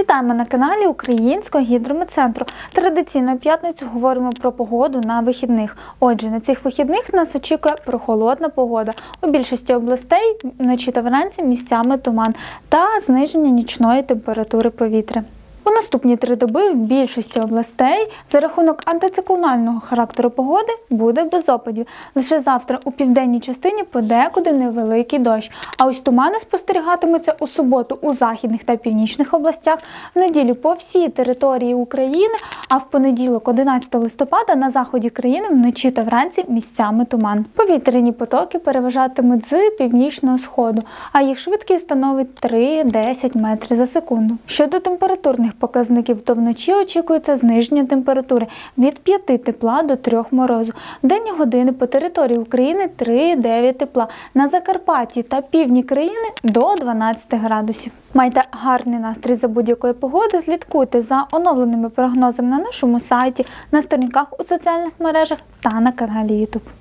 Вітаємо на каналі Українського гідрометцентру. Традиційно п'ятницю говоримо про погоду на вихідних. Отже, на цих вихідних нас очікує прохолодна погода. У більшості областей вночі та вранці місцями туман та зниження нічної температури повітря. У наступні три доби в більшості областей за рахунок антициклонального характеру погоди буде без опадів. Лише завтра у південній частині подекуди невеликий дощ. А ось тумани спостерігатимуться у суботу у західних та північних областях, в неділю по всій території України, а в понеділок, 11 листопада, на заході країни вночі та вранці місцями туман. Повітряні потоки переважатимуть з північного сходу, а їх швидкість становить 3-10 метрів за секунду. Щодо температурних показників, то вночі очікується зниження температури від 5 тепла до 3 морозу. В денні години по території України 3-9 тепла. На Закарпатті та півдні країни до 12 градусів. Майте гарний настрій за будь-якої погоди. Слідкуйте за оновленими прогнозами на нашому сайті, на сторінках у соціальних мережах та на каналі YouTube.